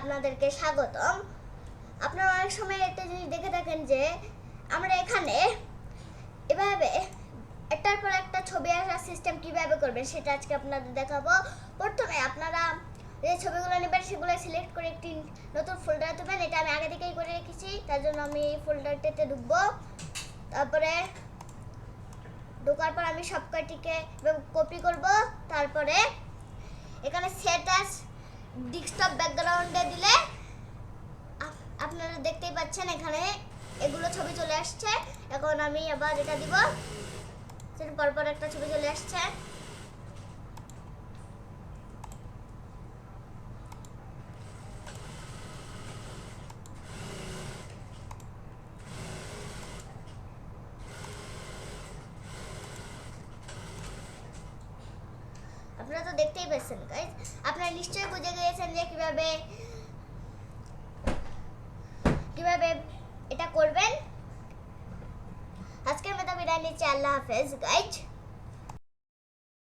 আপনাদেরকে স্বাগতম। আপনারা অনেক সময় একটা জিনিস দেখে থাকেন যে আমরা এখানে এভাবে একটার পর একটা ছবি আসার সিস্টেম কীভাবে করবেন সেটা আজকে আপনাদের দেখাবো। প্রথমে আপনারা যে ছবিগুলো নেবেন সেগুলো সিলেক্ট করে একটি নতুন ফোল্ডার দেবেন এটা আমি আগে থেকেই করে রেখেছি, তার জন্য আমি এই ফোল্ডারটাতে ঢুকবো। তারপরে ঢোকার পর আমি সব কয়টিকে কপি করব। তারপরে এখানে সেট ডেস্কটপ ব্যাকগ্রাউন্ডে দিলে আপ- আপনারা দেখতেই পাচ্ছেন এখানে এগুলো ছবি চলে আসছে। এখন আমি আবার এটা দিব। সেটা পরপর একটা ছবি চলে আসছে। আপনারা তো দেখতেই পাচ্ছেন গাইজ আপনারা নিশ্চয়ই বুঝে কীভাবে কীভাবে এটা করবেন? আজকের মতো বিদায় নিচ্ছি আল্লাহ হাফেজ গাইজ